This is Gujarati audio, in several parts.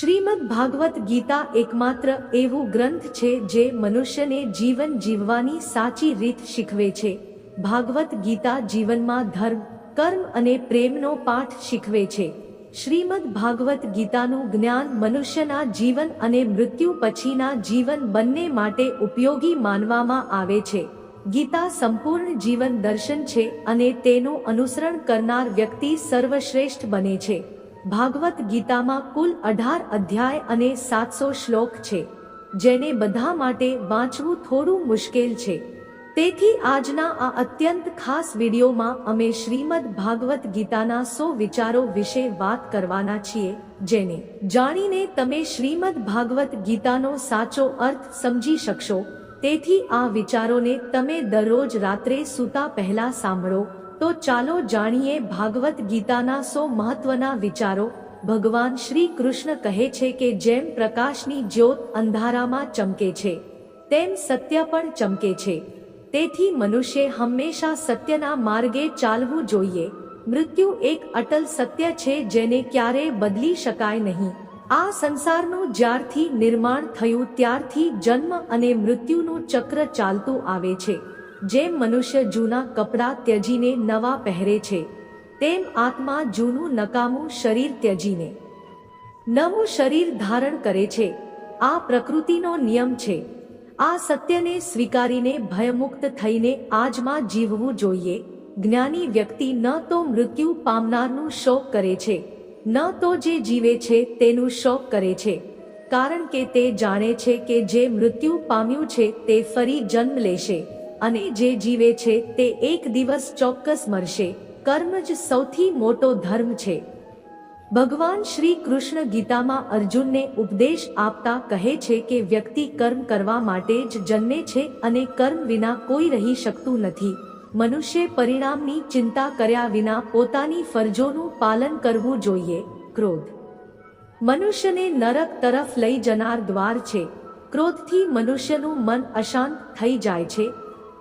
શ્રીમદ ભાગવત ગીતા એકમાત્ર એવું ગ્રંથ છે જે મનુષ્યને જીવન જીવવાની સાચી રીત શીખવે છે. ભાગવત ગીતા જીવનમાં ધર્મ, કર્મ અને પ્રેમનો પાઠ શીખવે છે. શ્રીમદ ભાગવત ગીતાનું જ્ઞાન મનુષ્યના જીવન અને મૃત્યુ પછીના જીવન બંને માટે ઉપયોગી માનવામાં આવે છે. ગીતા સંપૂર્ણ જીવન દર્શન છે અને તેનું અનુસરણ કરનાર વ્યક્તિ સર્વશ્રેષ્ઠ બને છે. ભાગવત ગીતામાં કુલ અઢાર અધ્યાય અને સાતસો શ્લોક છે, જેને બધા માટે વાંચવું થોડું મુશ્કેલ છે. તેથી આજના આ અત્યંત ખાસ વિડીયોમાં અમે શ્રીમદ ભાગવત ગીતાના સો વિચારો વિશે વાત કરવાના છીએ, જેને જાણીને તમે શ્રીમદ ભાગવત ગીતાનો સાચો અર્થ સમજી શકશો. તેથી આ વિચારોને તમે દરરોજ રાત્રે સૂતા પહેલા સાંભળો તો ચાલો જાણીએ ભાગવત ગીતાના સો મહત્વના વિચારો. ભગવાન શ્રી કૃષ્ણ કહે છે કે જેમ પ્રકાશની જ્યોત અંધારામાં ચમકે છે, તેમ સત્ય પણ ચમકે છે. તેથી મનુષ્ય હંમેશા સત્યના માર્ગે ચાલવું જોઈએ. મૃત્યુ એક અટલ સત્ય છે જેને ક્યારેય બદલી શકાય નહીં. આ સંસારનું જ્યારથી નિર્માણ થયું ત્યારથી જન્મ અને મૃત્યુનું ચક્ર ચાલતું આવે છે. જેમ મનુષ્ય જૂના કપડાં ત્યજીને નવા પહેરે છે, તેમ આત્મા જૂનું નકામું શરીર ત્યજીને. નવું શરીર ધારણ કરે છે. આ પ્રકૃતિનો નિયમ છે. આ સત્યને સ્વીકારીને ભયમુક્ત થઈને આજમાં જીવવું જોઈએ. જ્ઞાની વ્યક્તિ ન તો મૃત્યુ પામનારનું શોક કરે છે. ન તો જે જીવે છે તેનું શોક કરે છે. કારણ કે તે જાણે છે કે જે મૃત્યુ પામ્યું છે તે ફરી જન્મ લેશે. અને જે જીવે છે તે એક દિવસ ચોક્કસ મરશે. કર્મ જ સૌથી મોટો ધર્મ છે. ભગવાન શ્રી કૃષ્ણ ગીતામાં અર્જુનને ઉપદેશ આપતા કહે છે કે વ્યક્તિ કર્મ કરવા માટે જ જન્મે છે અને કર્મ વિના કોઈ રહી શકતું નથી. મનુષ્ય પરિણામની ચિંતા કર્યા વિના પોતાની ફરજોનું પાલન કરવું જોઈએ. ક્રોધ. મનુષ્યને નરક તરફ લઈ જનાર દ્વાર છે. ક્રોધથી મનુષ્યનું મન અશાંત થઈ જાય છે.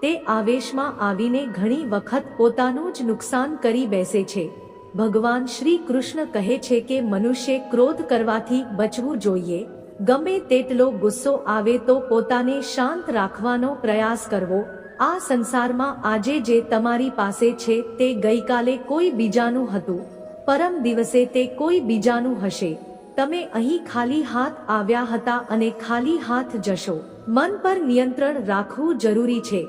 તે આવેશમાં આવીને ઘણી વખત પોતાનું જ નુકસાન કરી બેસે છે. ભગવાન શ્રી કૃષ્ણ કહે છે કે મનુષ્ય ક્રોધ કરવાથી બચવું જોઈએ. ગમે તેટલો ગુસ્સો આવે તો પોતાને શાંત રાખવાનો પ્રયાસ કરવો. આ સંસારમાં આજે જે તમારી પાસે છે તે ગઈકાલે કોઈ બીજાનું હતું. પરમ દિવસે તે કોઈ બીજાનું હશે. તમે અહીં ખાલી હાથ આવ્યા હતા અને ખાલી હાથ જશો. મન પર નિયંત્રણ રાખવું જરૂરી છે.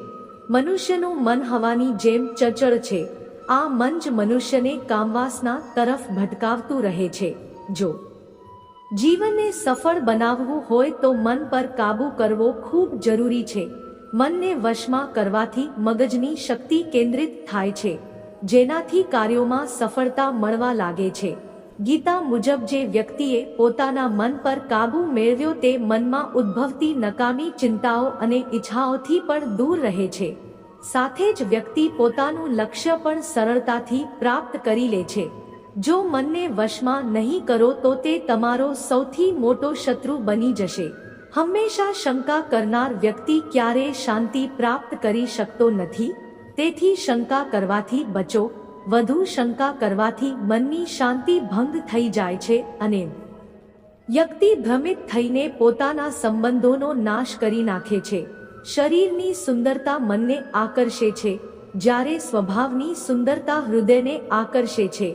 મનુષ્યનું મન હવાની જેમ ચચળ છે. આ મન મનુષ્યને કામવાસના તરફ ભટકાવતું રહે છે. જો જીવનને સફળ બનાવવું હોય તો મન પર કાબૂ કરવો ખૂબ જરૂરી છે. મનને વશમાં કરવાથી મગજની શક્તિ કેન્દ્રિત થાય છે. જેનાથી કાર્યોમાં સફળતા મળવા લાગે છે. ગીતા મુજબ જે વ્યક્તિએ પોતાના મન પર કાબૂ મેળવ્યો તે મનમાં ઉદ્ભવતી નકામી ચિંતાઓ અને ઈચ્છાઓથી પણ દૂર રહે છે. સાથે જ વ્યક્તિ પોતાનું લક્ષ્ય પણ સરળતાથી પ્રાપ્ત કરી લે છે. જો મનને વશમાં નહીં કરો તો તે તમારો સૌથી મોટો શત્રુ બની જશે. હંમેશા શંકા કરનાર વ્યક્તિ ક્યારેય શાંતિ પ્રાપ્ત કરી શકતો નથી. તેથી શંકા કરવાથી બચો. વધુ શંકા કરવાથી મનની શાંતિ ભંગ થઈ જાય છે અને વ્યક્તિ ભ્રમિત થઈને પોતાના સંબંધોનો નાશ કરી નાખે છે. શરીરની સુંદરતા મનને આકર્ષે છે, જ્યારે સ્વભાવની સુંદરતા હૃદયને આકર્ષે છે.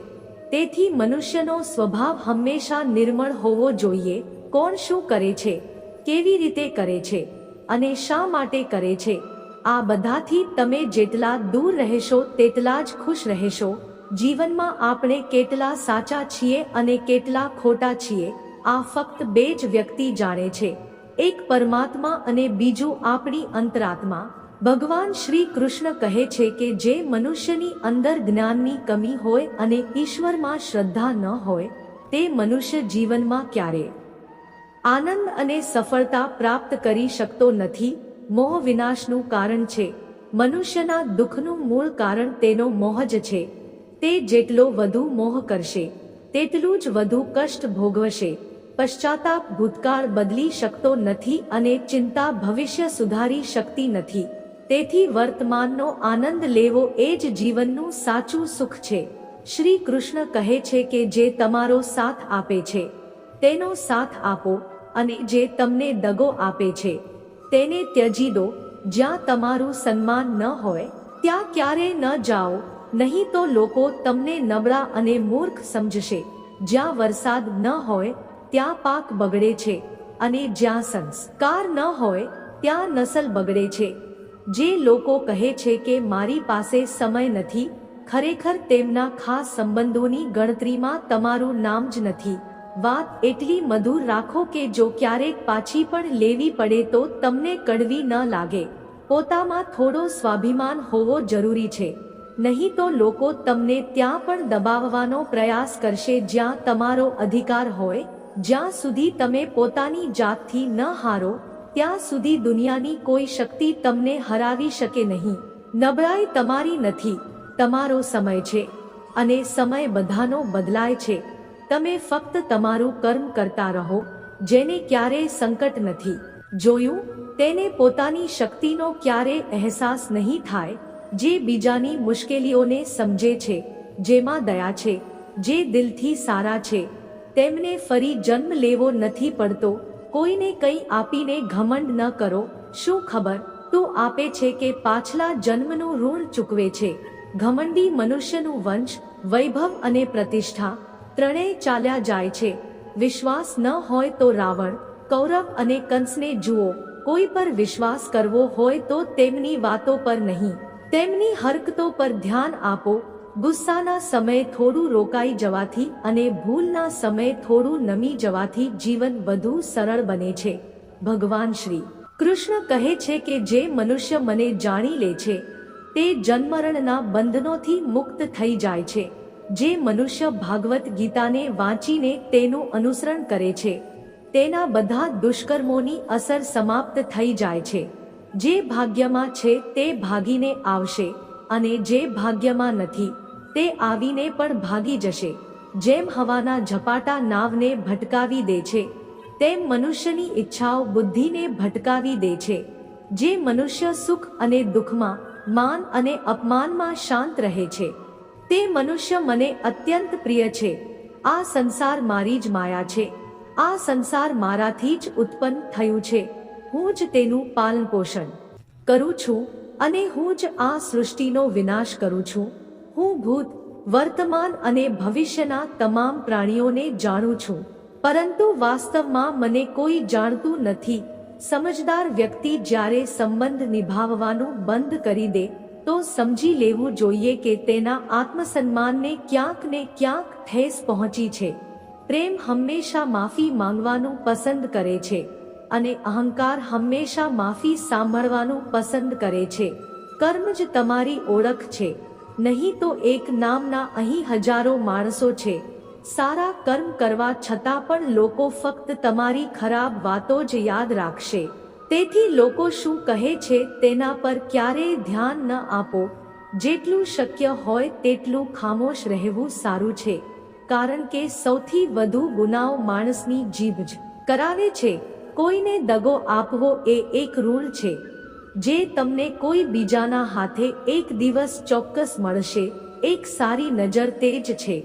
તેથી મનુષ્યનો સ્વભાવ હંમેશા નિર્મળ હોવો જોઈએ, કોણ શું કરે છે, કેવી રીતે કરે છે, અને શા માટે કરે છે? આ બધાથી તમે જેટલા દૂર રહેશો, તેટલા જ ખુશ રહેશો. જીવનમાં આપણે કેટલા સાચા છીએ અને કેટલા ખોટા છીએ, આ ફક્ત બે જ વ્યક્તિ જાણે છે. એક પરમાત્મા અને બીજું આપણી અંતરાત્મા. ભગવાન શ્રી કૃષ્ણ કહે છે કે જે મનુષ્યની અંદર જ્ઞાનની કમી હોય અને ઈશ્વરમાં શ્રદ્ધા ન હોય, તે મનુષ્ય જીવનમાં ક્યારે આનંદ અને સફળતા પ્રાપ્ત કરી શકતો નથી? મોહ વિનાશનું કારણ છે. મનુષ્યના દુઃખનું મૂળ કારણ તેનો મોહ જ છે. તે જેટલો વધુ મોહ કરશે, તેટલું જ વધુ કષ્ટ ભોગવશે. પશ્ચાતાપ ભૂતકાળ બદલી શકતો નથી અને ચિંતા ભવિષ્ય સુધારી શકતી નથી. તેથી વર્તમાનનો આનંદ લેવો એ જ જીવનનું સાચું સુખ છે. શ્રી કૃષ્ણ કહે છે કે જે તમારો સાથ આપે છે, તેનો સાથ આપો અને જે તમને દગો આપે છે તેને ત્યજી દો જ્યાં તમારું સન્માન ન હોય, ત્યાં ક્યારે ન જાઓ, નહીં તો લોકો તમને નબળા અને મૂર્ખ સમજશે. જ્યાં વરસાદ ન હોય, ત્યાં પાક બગડે છે, અને જ્યાં સંસ્કાર ન હોય, ત્યાં નસલ બગડે છે. જે લોકો કહે છે કે મારી પાસે સમય નથી, ખરેખર તેમના ખાસ સંબંધોની ગણતરીમાં તમારું નામ જ નથી. વાત એટલી મધુર રાખો કે જો ક્યારેક પાછી પણ લેવી પડે તો તમને કડવી ન લાગે. પોતામાં થોડો સ્વાભિમાન હોવો જરૂરી છે. નહીં તો લોકો તમને ત્યાં પણ દબાવવાનો પ્રયાસ કરશે જ્યાં તમારો અધિકાર હોય, જ્યાં સુધી તમે પોતાની જાતથી ન હારો, ત્યાં સુધી દુનિયાની કોઈ શક્તિ તમને હરાવી શકે નહીં. નબળાઈ તમારી નથી, તમારો સમય છે. અને સમય બધાનો બદલાય છે. તમે ફક્ત તમારું કર્મ કરતા રહો, જેને ક્યારેય સંકટ નથી. જોયું, તેને પોતાની શક્તિનો ક્યારે અહેસાસ નહીં થાય, જે બીજાની મુશ્કેલીઓને સમજે છે, જેમાં દયા છે, જે દિલથી સારા છે. તેમને ફરી જન્મ લેવો નથી પડતો. કોઈને કંઈ આપીને ઘમંડ ન કરો. શું ખબર? તું આપે છે કે પાછલા જન્મનું ઋણ ચૂકવે છે. ઘમંડી મનુષ્યનું વંશ, વૈભવ અને પ્રતિષ્ઠા. ત્રણેય ચાલ્યા જાય છે. વિશ્વાસ ન હોય તો રાવણ, કૌરવ અને કંસને જુઓ, કોઈ પર વિશ્વાસ કરવો હોય તો તેમની વાતો પર નહીં. તેમની હરકતો પર ધ્યાન આપો. ગુસ્સાના સમયે થોડું રોકાઈ જવાથી અને ભૂલના સમયે થોડું નમી જવાથી જીવન વધુ સરળ બને છે. ભગવાન શ્રી કૃષ્ણ કહે છે કે જે મનુષ્ય મને જાણી લે છે, તે જન્મરણના બંધનોથી મુક્ત થઈ જાય છે. જે મનુષ્ય ભાગવત ગીતાને વાંચીને તેનું અનુસરણ કરે છે. તેના બધા દુષ્કર્મોની અસર સમાપ્ત થઈ જાય છે. જે ભાગ્યમાં છે તે ભાગીને આવશે અને જે ભાગ્યમાં નથી, તે આવીને પણ ભાગી જશે. જેમ હવાના ઝપાટા નાવને ભટકાવી દે છે, તેમ મનુષ્યની ઈચ્છાઓ બુદ્ધિને ભટકાવી દે છે. જે મનુષ્ય સુખ અને દુઃખમાં, માન અને અપમાનમાં શાંત રહે છે. તે મનુષ્ય મને અત્યંત પ્રિય છે. આ સંસાર મારી જ માયા છે. આ સંસાર મારાથી જ ઉત્પન્ન થયું છે. હું જ તેનું પાલન પોષણ કરું છું અને હું જ આ સૃષ્ટિનો વિનાશ કરું છું. હું ભૂત, વર્તમાન અને ભવિષ્યના તમામ પ્રાણીઓને જાણું છું. પરંતુ વાસ્તવમાં મને કોઈ જાણતું નથી. સમજદાર વ્યક્તિ જ્યારે સંબંધ નિભાવવાનું બંધ કરી દે તો સમજી લેવું જોઈએ કે તેના આત્મસન્માનને ક્યાંક ને ક્યાંક ઠેસ પહોંચી છે. પ્રેમ હંમેશા માફી માંગવાનું પસંદ કરે છે અને અહંકાર હંમેશા માફી સાંભળવાનું પસંદ કરે છે. કર્મ જ તમારી ઓળખ છે. નહીં તો એક નામના અહીં હજારો માણસો છે. સારા કર્મ કરવા છતાં પણ લોકો ફક્ત તમારી ખરાબ વાતો જ યાદ રાખશે. તેથી લોકો શું કહે છે તેના પર ક્યારેય ધ્યાન ન આપો. જેટલું શક્ય હોય તેટલું ખામોશ રહેવું સારું છે. કારણ કે સૌથી વધુ ગુનાઓ માણસની જીભ જ કરાવે છે. કોઈને દગો આપવો એ એક રૂલ છે. જે તમને કોઈ બીજાના હાથે એક દિવસ ચોક્કસ મળશે. એક સારી નજર તે જ છે.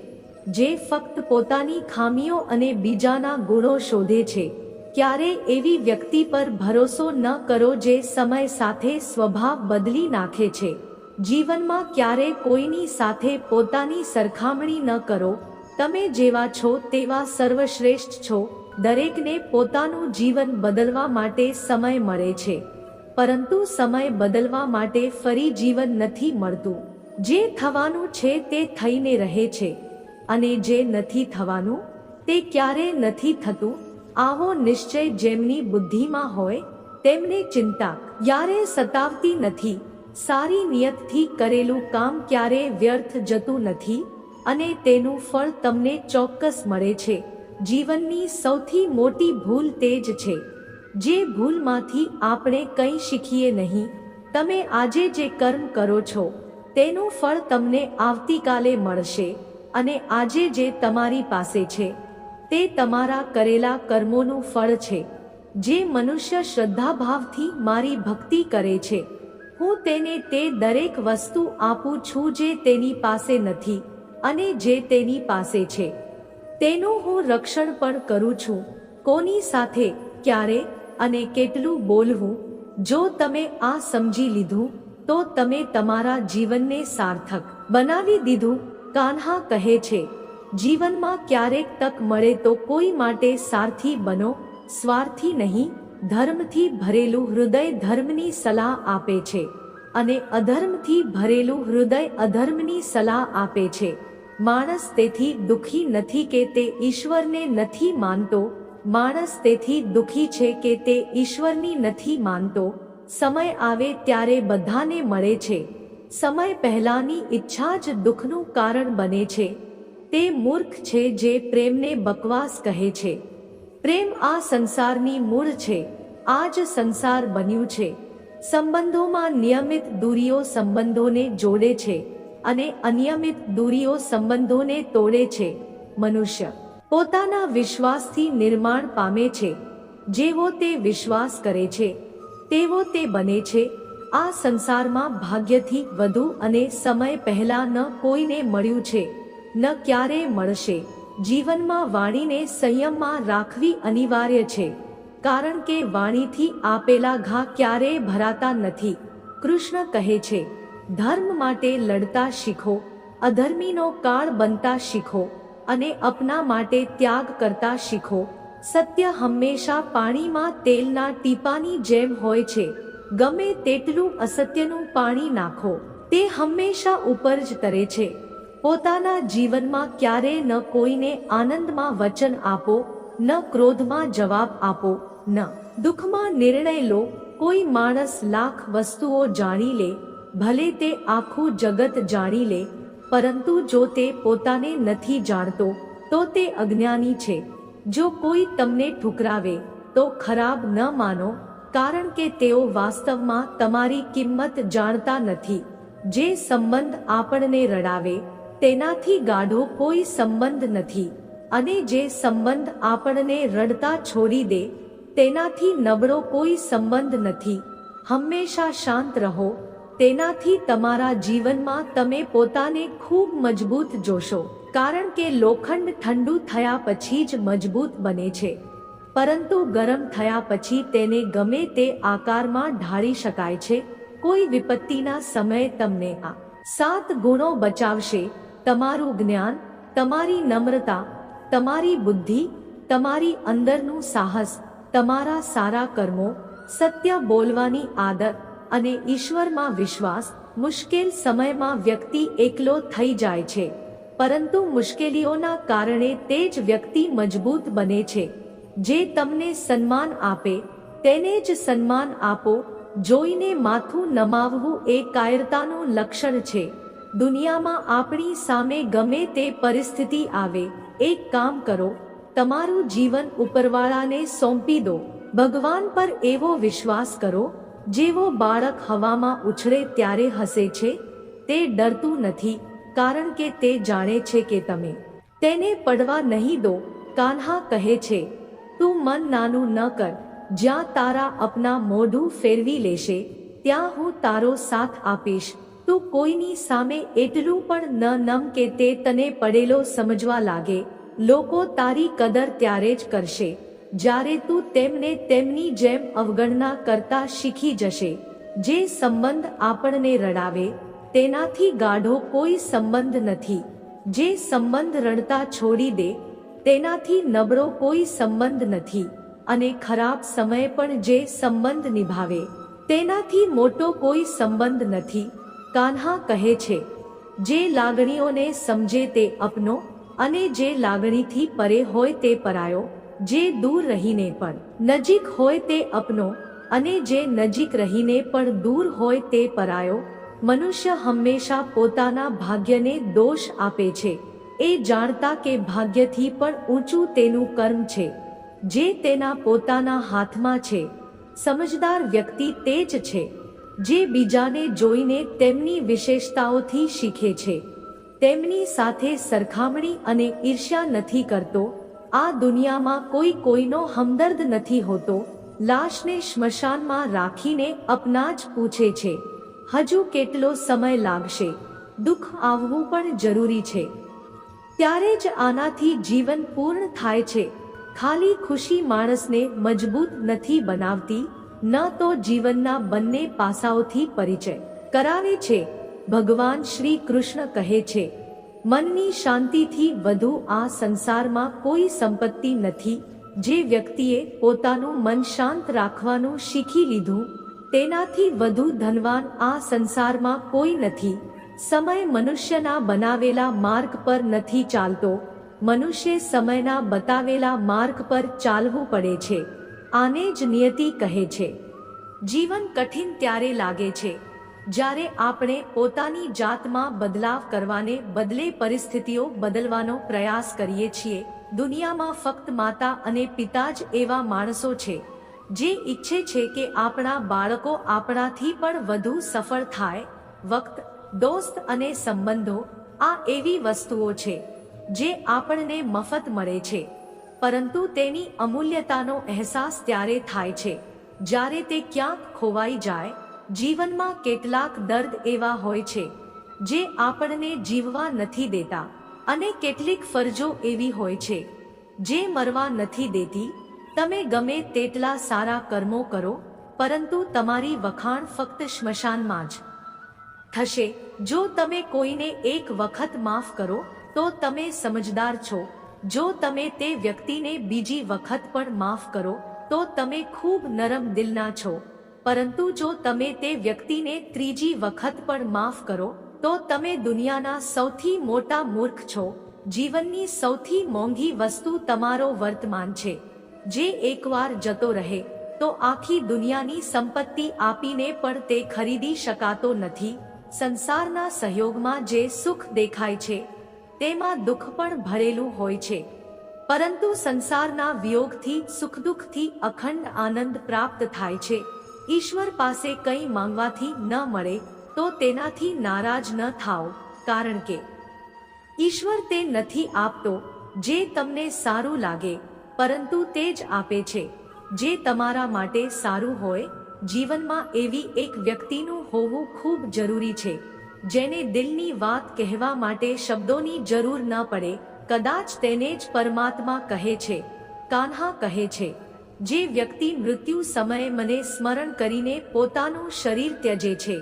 જે ફક્ત પોતાની ખામીઓ અને બીજાના ગુણો શોધે છે. ક્યારે એવી વ્યક્તિ પર ભરોસો ન કરો જે સમય સાથે સ્વભાવ બદલી નાખે છે? જીવનમાં ક્યારે કોઈની સાથે પોતાની સરખામણી ન કરો? તમે જેવા છો તેવા સર્વશ્રેષ્ઠ છો. દરેકને પોતાનું જીવન બદલવા માટે સમય મળે છે. પરંતુ સમય બદલવા માટે ફરી જીવન નથી મળતું. જે થવાનું છે તે થઈને રહે છે. અને જે નથી થવાનું, તે ક્યારે નથી થતું? આવો નિશ્ચય જેમની બુદ્ધિમાં હોય, તેમને ચિંતા. ક્યારે સતાવતી નથી, સારી નિયતથી કરેલું કામ ક્યારે વ્યર્થ જતું નથી, અને તેનું ફળ તમને ચોક્કસ મળે છે. જીવનની સૌથી મોટી ભૂલ તે જ છે. જે ભૂલમાંથી આપણે કંઈ શીખીએ નહીં. તમે આજે જે કર્મ કરો છો, તેનું ફળ તમને આવતીકાલે મળશે, અને આજે જે તમારી પાસે છે તે તમારા કરેલા કર્મોનું ફળ છે, જે મનુષ્ય શ્રદ્ધાભાવથી મારી ભક્તિ કરે છે. હું તેને તે દરેક વસ્તુ આપું છું જે તેની પાસે નથી અને જે તેની પાસે છે. તેનું હું રક્ષણ પણ કરું છું. કોની સાથે, ક્યારે અને કેટલું બોલવું, જો તમે આ સમજી લીધું, તો તમે તમારા જીવનને સાર્થક બનાવી દીધું, કાન્હા કહે છે. જીવનમાં ક્યારેક તક મળે તો કોઈ માટે સારથી બનો, સ્વાર્થી નહીં, ધર્મથી ભરેલું હૃદય ધર્મની સલાહ આપે છે. અને અધર્મથી ભરેલું હૃદય અધર્મની સલાહ આપે છે. માણસ તેથી દુઃખી નથી કે તે ઈશ્વરને નથી માનતો, માણસ તેથી દુઃખી છે કે તે ઈશ્વરની નથી માનતો. સમય આવે ત્યારે બધાને મળે છે. સમય પહેલાની ઈચ્છા જ દુઃખનું કારણ બને છે. તે મૂર્ખ છે જે પ્રેમને બકવાસ કહે છે. પ્રેમ આ સંસારની મૂળ છે. આ જ સંસાર બન્યું છે. સંબંધોમાં નિયમિત દૂરીઓ સંબંધોને જોડે છે અને અનિયમિત દૂરીઓ સંબંધોને તોડે છે. મનુષ્ય પોતાના વિશ્વાસથી નિર્માણ પામે છે. જેવો તે વિશ્વાસ કરે છે, તેવો તે બને છે. આ સંસારમાં ભાગ્યથી વધુ અને સમય પહેલા ન કોઈને મળ્યું છે. ન ક્યારે મળશે. જીવનમાં વાણીને સંયમમાં રાખવી અનિવાર્ય છે. કારણ કે વાણીથી આપેલા ઘા ક્યારેય ભરાતા નથી. કૃષ્ણ કહે છે, ધર્મ માટે લડતા શીખો, અધર્મીનો કાળ બનતા શીખો અને અપના માટે ત્યાગ કરતા શીખો. સત્ય હંમેશા પાણીમાં તેલના ટીપાની જેમ હોય છે. ગમે તેટલું અસત્યનું પાણી નાખો, તે હંમેશા ઉપર જ તરે છે. પોતાના જીવનમાં ક્યારે ન કોઈને આનંદમાં વચન આપો, ન ક્રોધમાં જવાબ આપો, ન. દુઃખમાં નિર્ણય લો, કોઈ માણસ લાખ વસ્તુઓ જાણી લે, ભલે તે આખું જગત જાણી લે, પરંતુ જો તે પોતાને નથી જાણતો, તો તે અજ્ઞાની છે. જો કોઈ તમને ઠુકરાવે, તો ખરાબ ન માનો, કારણ કે તેઓ વાસ્તવમાં તમારી કિંમત જાણતા નથી. જે સંબંધ આપણને રડાવે તેનાથી ગાઢો કોઈ સંબંધ નથી. અને જે સંબંધ આપણને રડતા છોડી દે, તેનાથી નબળો કોઈ સંબંધ નથી. હંમેશા શાંત રહો. તેનાથી તમારા જીવનમાં તમે પોતાને ખૂબ મજબૂત જોશો. કારણ કે લોખંડ ઠંડુ થયા પછી જ મજબૂત બને છે. પરંતુ ગરમ થયા પછી તેને ગમે તે આકારમાં ઢાળી શકાય છે. કોઈ વિપત્તિના સમયે તમને આ સાત ગુણો બચાવશે. તમારું જ્ઞાન, તમારી નમ્રતા, તમારી બુદ્ધિ, તમારી અંદરનું સાહસ, તમારા સારા કર્મો, સત્ય બોલવાની આદત અને ઈશ્વરમાં વિશ્વાસ મુશ્કેલ સમયમાં વ્યક્તિ એકલો થઈ જાય છે. પરંતુ મુશ્કેલીઓના કારણે તે જ વ્યક્તિ મજબૂત બને છે. જે તમને સન્માન આપે, તેને જ સન્માન આપો, જોઈને માથું નમાવવું એ કાયરતાનું લક્ષણ છે. દુનિયામાં આપણી સામે ગમે તે પરિસ્થિતિ આવે, એક કામ કરો, તમારું જીવન ઉપરવાળાને સોંપી દો. ભગવાન પર એવો વિશ્વાસ કરો, જેવો બાળક હવામાં ઉછળે ત્યારે હસે છે, તે ડરતું નથી, કારણ કે તે જાણે છે કે તમે તેને પડવા નહીં દો, કાન્હા કહે છે, તું મન નાનું ન કર, જ્યાં તારા અપના મોઢું ફેરવી લેશે, ત્યાં હું તારો સાથ આપીશ. તું કોઈની સામે એટલું પણ ન નમ કે તે તને પડેલો સમજવા લાગે. લોકો તારી કદર ત્યારે જ કરશે. જ્યારે તું તેમને તેમની જેમ અવગણના કરતા શીખી જશે. જે સંબંધ આપણને રડાવે, તેનાથી ગાઢો કોઈ સંબંધ નથી. જે સંબંધ રડતા છોડી દે, તેનાથી નબળો કોઈ સંબંધ નથી. અને ખરાબ સમય પણ જે સંબંધ નિભાવે, તેનાથી મોટો કોઈ સંબંધ નથી. કાન્હા કહે છે, જે લાગણીઓને સમજે તે અપનો અને જે લાગણીથી પરે હોય તે પરાયો, જે દૂર રહીને પણ નજીક હોય તે અપનો અને જે નજીક રહીને પણ દૂર હોય તે પરાયો, મનુષ્ય હંમેશા પોતાના ભાગ્યને દોષ આપે છે. એ જાણતા કે ભાગ્યથી પણ ઊંચું તેનું કર્મ છે. જે તેના પોતાના હાથમાં છે. સમજદાર વ્યક્તિ તે જ છે. જે બીજાને જોઈને તેમની વિશેષતાઓથી શીખે છે. તેમની સાથે સરખામણી અને ઈર્ષ્યા નથી કરતો. આ દુનિયામાં કોઈ કોઈનો હમદર્દ નથી હોતો. લાશને સ્મશાનમાં રાખીને અપના જ પૂછે છે. હજુ કેટલો સમય લાગશે? દુઃખ આવવું પણ જરૂરી છે. ત્યારે જ આનાથી જીવન પૂર્ણ થાય છે. ખાલી ખુશી માણસને મજબૂત નથી બનાવતી. ન તો જીવનના બંને પાસાઓથી પરિચય. કરાવે છે, ભગવાન શ્રી કૃષ્ણ કહે છે, મનની શાંતિથી વધુ આ સંસારમાં કોઈ સંપત્તિ નથી. જે વ્યક્તિએ પોતાનું મન શાંત રાખવાનું શીખી લીધું, તેનાથી વધુ ધનવાન આ સંસારમાં કોઈ નથી. સમય મનુષ્યના બનાવેલા માર્ગ પર નથી ચાલતો. મનુષ્ય સમયના બતાવેલા માર્ગ પર ચાલવું પડે છે. આને જ નિયતિ કહે છે. જીવન કઠિન ત્યારે લાગે છે, જ્યારે આપણે પોતાની જાતમાં બદલાવ કરવાને બદલે પરિસ્થિતિઓ બદલવાનો પ્રયાસ કરીએ છીએ. દુનિયામાં ફક્ત માતા અને પિતા જ એવા માણસો છે, જે ઈચ્છે છે કે આપણા બાળકો આપણાથી પણ વધુ સફળ થાય. વક્ત, દોસ્ત અને સંબંધો આ એવી વસ્તુઓ છે, જે આપણને મફત મળે છે. પરંતુ તેની અમૂલ્યતાનો અહેસાસ ત્યારે થાય છે, જ્યારે તે ક્યાંક ખોવાઈ જાય, જીવનમાં કેટલાક દર્દ એવા હોય છે, જે આપણને જીવવા નથી દેતા અને કેટલીક ફરજો એવી હોય છે, જે મરવા નથી દેતી. તમે ગમે તેટલા સારા કર્મો કરો, પરંતુ તમારી વખાણ ફક્ત સ્મશાનમાં જ થશે. જો તમે કોઈને એક વખત માફ કરો, તો તમે સમજદાર છો જો તમે તે વ્યક્તિને બીજી વખત પણ માફ કરો, તો તમે ખૂબ નરમ દિલના છો. પરંતુ જો તમે તે વ્યક્તિને ત્રીજી વખત પણ માફ કરો, તો તમે દુનિયાના સૌથી મોટા મૂર્ખ છો. જીવનની સૌથી મોંઘી વસ્તુ તમારો વર્તમાન છે. જે એકવાર જતો રહે, તો આખી દુનિયાની સંપત્તિ આપીને પણ તે ખરીદી શકાતો નથી. સંસારના સહયોગમાં જે સુખ દેખાય છે તેમાં દુઃખ પણ ભરેલું હોય છે. પરંતુ સંસારના વિયોગથી સુખ દુઃખથી અખંડ આનંદ પ્રાપ્ત થાય છે. ઈશ્વર પાસે કંઈ માંગવાથી ન મળે, તો તેનાથી નારાજ ન થાઓ કારણ કે ઈશ્વર તે નથી આપતો, જે તમને સારું લાગે, પરંતુ તે જ આપે છે. જે તમારા માટે સારું હોય, જીવનમાં એવી એક વ્યક્તિનું હોવું ખૂબ જરૂરી છે. જેને દિલની વાત કહેવા માટે શબ્દોની જરૂર ન પડે, કદાચ તેને જ પરમાત્મા કહે છે, કાન્હા કહે છે. જે વ્યક્તિ મૃત્યુ સમયે મને સ્મરણ કરીને પોતાનું શરીર ત્યજે છે,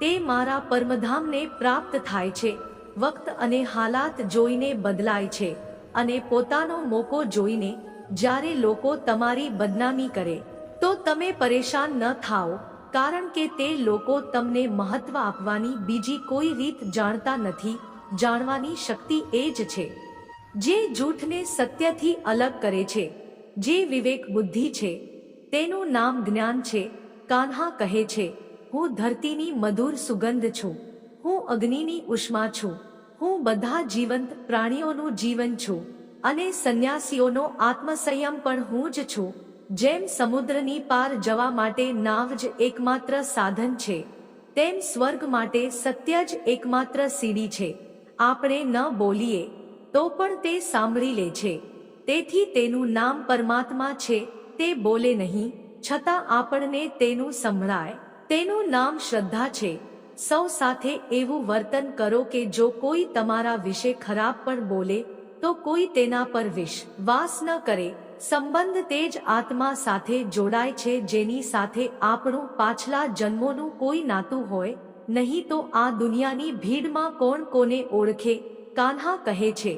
તે મારા પરમધામને પ્રાપ્ત થાય છે, વક્ત અને હાલાત જોઈને બદલાય છે, અને પોતાનો મોકો જોઈને જ્યારે લોકો તમારી બદનામી કરે, તો તમે પરેશાન ન થાઓ કારણ કે તે લોકો તમને મહત્વ આપવાની બીજી કોઈ રીત જાણતા નથી, જાણવાની શક્તિ એ જ છે. જે જૂઠને સત્યથી અલગ કરે છે, જે વિવેક બુદ્ધિ છે, તેનું નામ જ્ઞાન છે, કાન્હા કહે છે, હું ધરતીની મધુર સુગંધ છું, હું અગ્નિની ઉષ્મા છું, હું બધા જીવંત પ્રાણીઓનું જીવન છું, અને સંન્યાસીઓનો આત્મસંયમ પણ હું જ છું. જેમ સમુદ્રની પાર જવા માટે નાવ જ એકમાત્ર સાધન છે, તેમ સ્વર્ગ માટે સત્ય જ એકમાત્ર સીડી છે. આપણે ન બોલીએ, તો પણ તે સાંભળી લે છે. તેથી તેનું નામ પરમાત્મા છે, તે બોલે નહીં, છતાં આપણને તેનું સંભળાય. તેનું નામ શ્રદ્ધા છે. સૌ સાથે એવું વર્તન કરો કે જો કોઈ તમારા વિશે ખરાબ પણ બોલે, તો કોઈ તેના પર વિશ્વાસ ન કરે. સંબંધ તે જ આત્મા સાથે જોડાય છે જેની સાથે આપણું પાછલા જન્મોનું કોઈ નાતું હોય, નહીં તો આ દુનિયાની ભીડમાં કોણ કોને ઓળખે, કાન્હા કહે છે.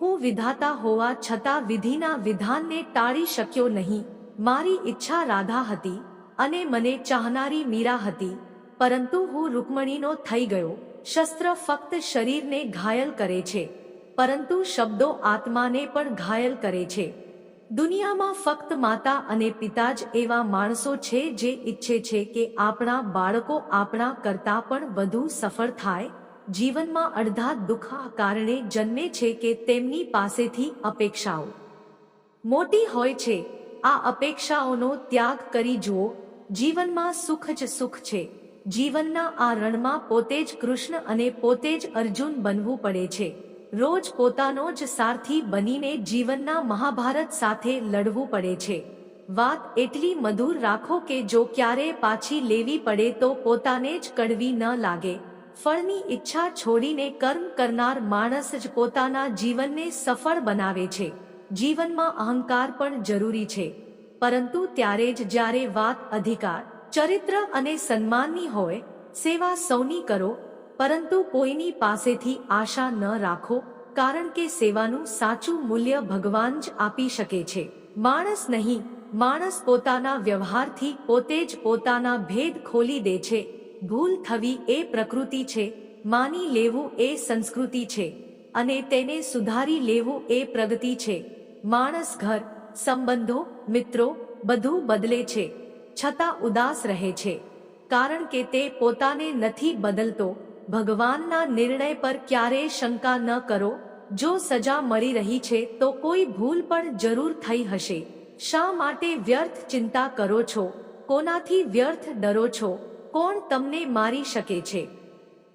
હું વિધાતા હોવા છતાં વિધિના વિધાનને ટાળી શક્યો નહીં. મારી ઈચ્છા રાધા હતી અને મને ચાહનારી મીરા હતી, પરંતુ હું રૂકમણીનો થઈ ગયો. શસ્ત્ર ફક્ત શરીરને ઘાયલ કરે છે, પરંતુ શબ્દો આત્માને પણ ઘાયલ કરે છે. દુનિયામાં ફક્ત માતા અને પિતા જ એવા માણસો છે જે ઈચ્છે છે કે આપણા બાળકો આપણા કરતાં પણ વધુ સફળ થાય. જીવનમાં અડધા દુઃખા કારણે જન્મે છે કે તેમની પાસેથી અપેક્ષાઓ. મોટી હોય છે. આ અપેક્ષાઓનો ત્યાગ કરી જુઓ. જીવનમાં સુખ જ સુખ છે. જીવનના આ રણમાં પોતે જ કૃષ્ણ અને પોતે જ અર્જુન બનવું પડે છે. રોજ પોતાનો જ સારથી બનીને જીવનના મહાભારત સાથે લડવું પડે છે. વાત એટલી મધુર રાખો કે જો ક્યારે પાછી લેવી પડે તો પોતાને જ કડવી ન લાગે. ફળની ઈચ્છા છોડીને કર્મ કરનાર માણસ જ પોતાના જીવનને સફળ બનાવે છે. જીવનમાં અહંકાર પણ જરૂરી છે. પરંતુ ત્યારે જ જ્યારે વાત અધિકાર, ચરિત્ર અને સન્માનની હોય, સેવા સૌની કરો પરંતુ કોઈની પાસેથી આશા ન રાખો, કારણ કે સેવાનું સાચું મૂલ્ય ભગવાન જ આપી શકે છે. માણસ નહીં, માણસ પોતાના વ્યવહારથી પોતે જ પોતાના ભેદ ખોલી દે છે. ભૂલ થવી એ પ્રકૃતિ છે, માની લેવું એ સંસ્કૃતિ છે, અને તેને સુધારી લેવું એ પ્રગતિ છે. માણસ ઘર, સંબંધો, મિત્રો, બધું બદલે છે, છતાં ઉદાસ રહે છે, કારણ કે તે પોતાને નથી બદલતો. ભગવાનના નિર્ણય પર ક્યારેય શંકા ન કરો. જો સજા મળી રહી છે, તો કોઈ ભૂલ પણ જરૂર થઈ હશે. શા માટે વ્યર્થ ચિંતા કરો છો? કોનાથી વ્યર્થ ડરો છો? કોણ તમને મારી શકે છે?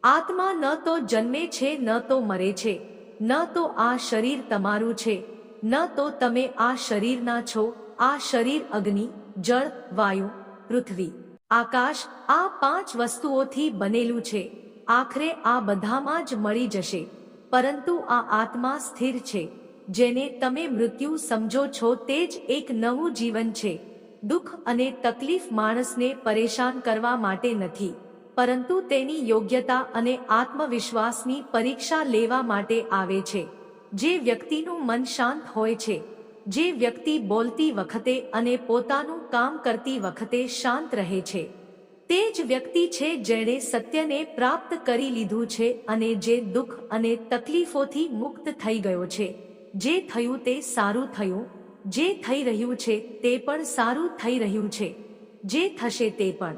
આત્મા ન તો જન્મે છે, ન તો મરે છે. ન તો આ શરીર તમારું છે. ન તો તમે આ શરીરના છો. આ શરીર અગ્નિ, જળ, વાયુ, પૃથ્વી, આકાશ આ પાંચ વસ્તુઓથી બનેલું છે. આખરે આ બધામાં જ મળી જશે. પરંતુ આ આત્મા સ્થિર છે. જેને તમે મૃત્યુ સમજો છો તે જ એક નવું જીવન છે. દુઃખ અને તકલીફ માણસને પરેશાન કરવા માટે નથી. પરંતુ તેની યોગ્યતા અને આત્મવિશ્વાસની પરીક્ષા લેવા માટે આવે છે. જે વ્યક્તિનું મન શાંત હોય છે. જે વ્યક્તિ બોલતી વખતે અને પોતાનું કામ કરતી વખતે શાંત રહે છે. તે જ વ્યક્તિ છે જેણે સત્યને પ્રાપ્ત કરી લીધું છે અને જે દુઃખ અને તકલીફોથી મુક્ત થઈ ગયો છે. જે થયું તે સારું થયું, જે થઈ રહ્યું છે તે પણ સારું થઈ રહ્યું છે. જે થશે તે પણ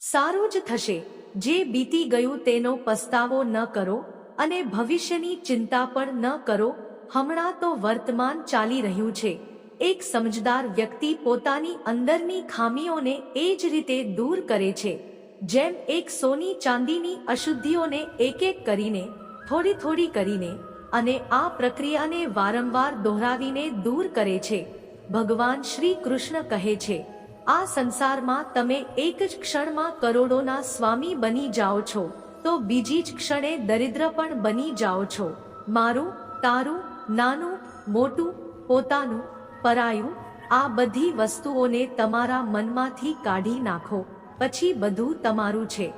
સારું જ થશે. જે બીતી ગયું તેનો પસ્તાવો ન કરો અને ભવિષ્યની ચિંતા પણ ન કરો. હમણાં તો વર્તમાન ચાલી રહ્યું છે. એક સમજદાર વ્યક્તિ પોતાની અંદરની ખામીઓને એ જ રીતે દૂર કરે છે. જેમ એક સોની ચાંદીની અશુદ્ધિઓને એક એક કરીને, થોડી થોડી કરીને અને આ પ્રક્રિયાને વારંવાર દોહરાવીને દૂર કરે છે. ભગવાન શ્રી કૃષ્ણ કહે છે, આ સંસારમાં તમે એક જ ક્ષણમાં કરોડોના સ્વામી બની જાઓ છો, તો બીજી જ ક્ષણે દરિદ્ર પણ બની જાઓ છો. મારું, તારું, નાનું, મોટું, પોતાનું પરાયું, આ બધી વસ્તુઓને તમારા મનમાંથી કાઢી નાખો, પછી બધું તમારું છે.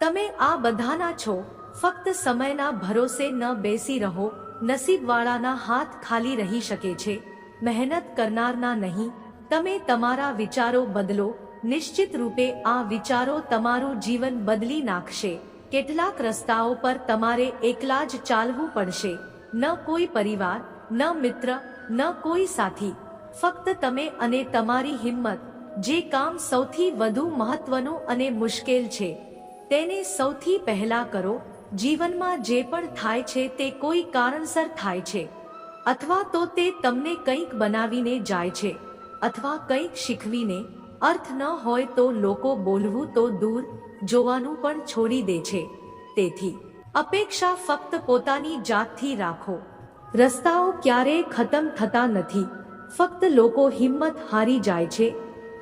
તમે આ બધાના છો, ફક્ત સમયના ભરોસે ન બેસી રહો, નસીબવાળાના હાથ ખાલી રહી શકે છે, મહેનત કરનારના નહીં, તમે તમારા વિચારો બદલો, નિશ્ચિત રૂપે આ વિચારો તમારું જીવન બદલી નાખશે, કેટલાક રસ્તાઓ પર તમારે એકલા જ ચાલવું પડશે, ન કોઈ પરિવાર, ન મિત્ર ન કોઈ સાથી. ફક્ત તમે અને તમારી હિંમત, જે કામ સૌથી વધુ મહત્વનું અને મુશ્કેલ છે, તેને સૌથી પહેલા કરો. જીવનમાં જે પણ થાય છે તે કોઈ કારણસર થાય છે. અથવા તો તે તમને કંઈક બનાવીને જાય છે, અથવા કંઈક શીખવીને. અર્થ ન હોય તો લોકો બોલવું તો દૂર, જોવાનું પણ છોડી દે છે. તેથી, અપેક્ષા ફક્ત પોતાની જાતથી રાખો. રસ્તાઓ ક્યારેય ખતમ થતા નથી. ફક્ત લોકો હિંમત હારી જાય છે.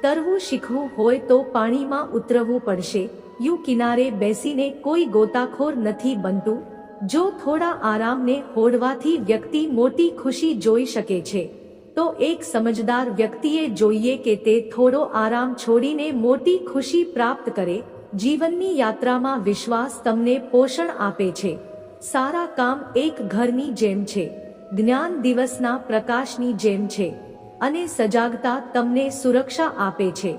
તરવું શીખવું હોય તો પાણીમાં ઉતરવું પડશે. યુ કિનારે બેસીને કોઈ ગોતાખોર નથી બનતું. જો થોડા આરામને હોડવાથી વ્યક્તિ મોટી ખુશી જોઈ શકે છે, તો એક સમજદાર વ્યક્તિએ જોઈએ કે તે થોડો આરામ છોડીને મોટી ખુશી પ્રાપ્ત કરે. જીવનની યાત્રામાં વિશ્વાસ તમને પોષણ આપે છે. સારા કામ એક ઘરની જેમ છે. જ્ઞાન દિવસના પ્રકાશની જેમ છે અને સજાગતા તમને સુરક્ષા આપે છે.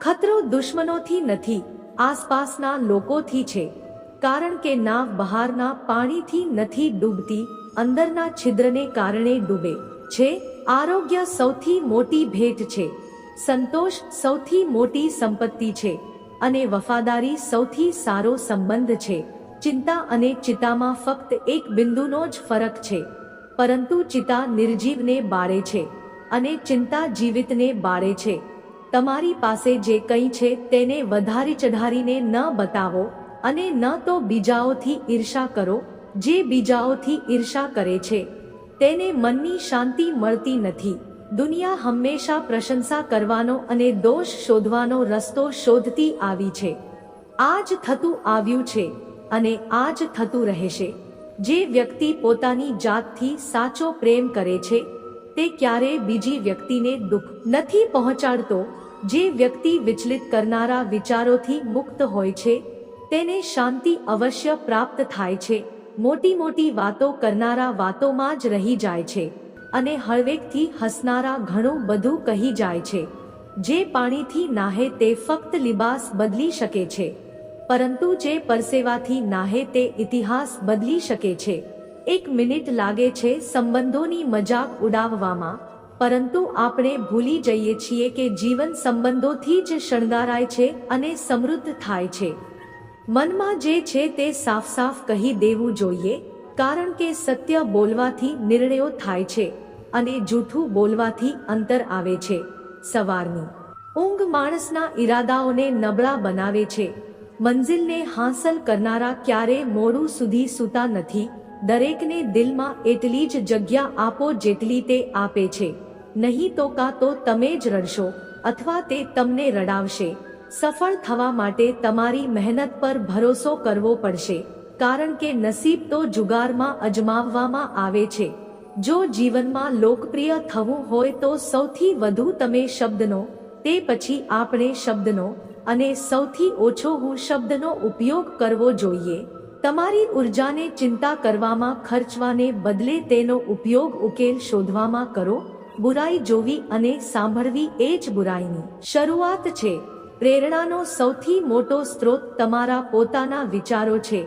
ખતરો દુશ્મનોથી નથી, આસપાસના લોકોથી છે. કારણ કે નાવ બહારના પાણીથી નથી ડૂબતી, અંદરના છિદ્રને કારણે ડૂબે છે. આરોગ્ય સૌથી મોટી ભેટ છે. સંતોષ સૌથી મોટી સંપત્તિ છે. અને વફાદારી સૌથી સારો સંબંધ છે. ચિંતા અને ચિતામાં ફક્ત એક બિંદુનો જ ફરક છે. પરંતુ ચિતા નિર્જીવને બાળે છે અને ચિંતા જીવિતને બાળે છે. તમારી પાસે જે કંઈ છે તેને વધારી ચઢારીને ન બતાવો અને ન તો બીજાઓથી ઈર્ષા કરો, જે બીજાઓથી ઈર્ષા કરે છે. તેને મનની શાંતિ મળતી નથી. દુનિયા હંમેશા પ્રશંસા કરવાનો અને દોષ શોધવાનો રસ્તો શોધતી આવી છે. આ જ થતું આવ્યું છે. અને આ જ થતું રહેશે. જે વ્યક્તિ પોતાની જાતથી સાચો પ્રેમ કરે છે, તે ક્યારેય બીજી વ્યક્તિને દુઃખ નથી પહોંચાડતો. જે વ્યક્તિ વિચલિત કરનારા વિચારોથી મુક્ત હોય છે, તેને શાંતિ અવશ્ય પ્રાપ્ત થાય છે. મોટી મોટી વાતો કરનારા વાતોમાં જ રહી જાય છે અને હળવેકથી હસનારા ઘણું બધું કહી જાય છે. જે પાણીથી નાહે તે ફક્ત લિબાસ બદલી શકે છે. પરંતુ જે પરસેવાથી નાહે તે ઇતિહાસ બદલી શકે છે. એક મિનિટ લાગે છે સંબંધોની મજાક ઉડાવવામાં, પરંતુ આપણે ભૂલી જઈએ છીએ કે જીવન સંબંધોથી જ શણગારાય છે અને સમૃદ્ધ થાય છે. મનમાં જે છે તે સાફ સાફ કહી દેવું જોઈએ, કારણ કે સત્ય બોલવાથી નિર્ણયો થાય છે અને જૂઠું બોલવાથી અંતર આવે છે. સવારની ઊંઘ માણસના ઈરાદાઓને નબળા બનાવે છે. મંજિલને હાંસલ કરનારા ક્યારે મોડું સુધી સૂતા નથી. દરેકને દિલમાં એટલી જ જગ્યા આપો જેટલી તે આપે છે. નહીં તો કાં તો તમે જ રડશો, અથવા તે તમને રડાવશે. સફળ થવા માટે તમારી મહેનત પર ભરોસો કરવો પડશે, કારણ કે નસીબ તો જુગારમાં અજમાવવામાં આવે છે. જો જીવનમાં લોકપ્રિય થવું હોય તો સૌથી વધુ તમે શબ્દનો તે પછી આપણે શબ્દનો અને સૌથી ઓછો હું શબ્દનો ઉપયોગ કરવો જોઈએ. તમારી ઉર્જાને ચિંતા કરવામાં ખર્ચવાને બદલે તેનો ઉપયોગ ઉકેલ શોધવામાં કરો. બુરાઈ જોવી અને સાંભળવી એ જ બુરાઈની શરૂઆત છે. પ્રેરણાનો સૌથી મોટો સ્ત્રોત તમારા પોતાના વિચારો છે.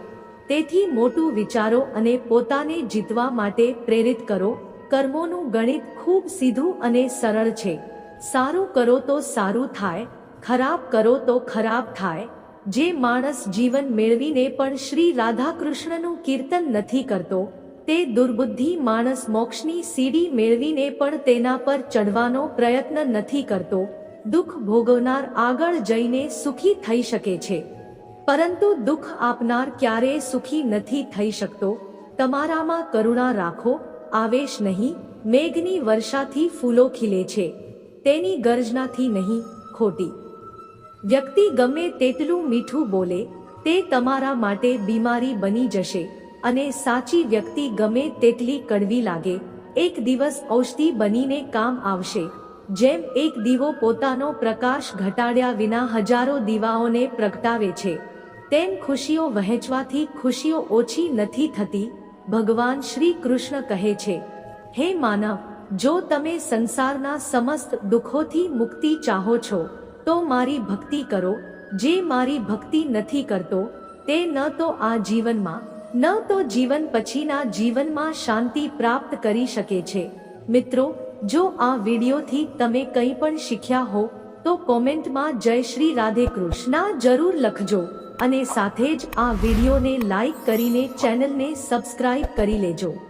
તેથી મોટું વિચારો અને પોતાને જીતવા માટે પ્રેરિત કરો. કર્મોનું ગણિત ખૂબ સીધું અને સરળ છે. સારું કરો તો સારું થાય, ખરાબ કરો તો ખરાબ થાય. જે માણસ જીવન મેળવીને પણ શ્રી રાધાકૃષ્ણનું કીર્તન નથી કરતો, તે દુર્બુદ્ધિ માણસ મોક્ષની સીડી મેળવીને પણ તેના પર ચડવાનો પ્રયત્ન નથી કરતો, દુઃખ ભોગવનાર આગળ જઈને સુખી થઈ શકે છે. પરંતુ દુઃખ આપનાર ક્યારેય સુખી નથી થઈ શકતો. તમારામાં કરુણા રાખો, આવેશ નહીં, મેઘની વર્ષાથી ફૂલો ખીલે છે. તેની ગર્જનાથી નહીં, ખોટી. વ્યક્તિ ગમે તેટલું મીઠું બોલે, તે તમારા માટે બીમારી બની જશે અને સાચી વ્યક્તિ ગમે તેટલી કડવી લાગે, એક દિવસ ઔષધિ બનીને કામ આવશે, જેમ એક દીવો પોતાનો પ્રકાશ ઘટાડ્યા વિના હજારો દીવાઓને પ્રગટાવે છે, તેમ ખુશીઓ વહેંચવાથી ખુશીઓ ઓછી નથી થતી, ભગવાન શ્રી કૃષ્ણ કહે છે, હે માનવ જો તમે સંસારના સમસ્ત દુઃખોથી મુક્તિ ચાહો છો, તો મારી ભક્તિ કરો. જે મારી ભક્તિ નથી કરતો, તે ન તો આ જીવનમાં, ન તો જીવન પછીના જીવનમાં શાંતિ પ્રાપ્ત કરી શકે છે. મિત્રો, જો આ વિડીયોથી તમે કંઈ પણ શીખ્યા હો, તો કોમેન્ટમાં જય શ્રી રાધે કૃષ્ણ જરૂર લખજો. અને સાથે જ આ વિડીયોને લાઈક કરીને ચેનલને સબસ્ક્રાઈબ કરી લેજો.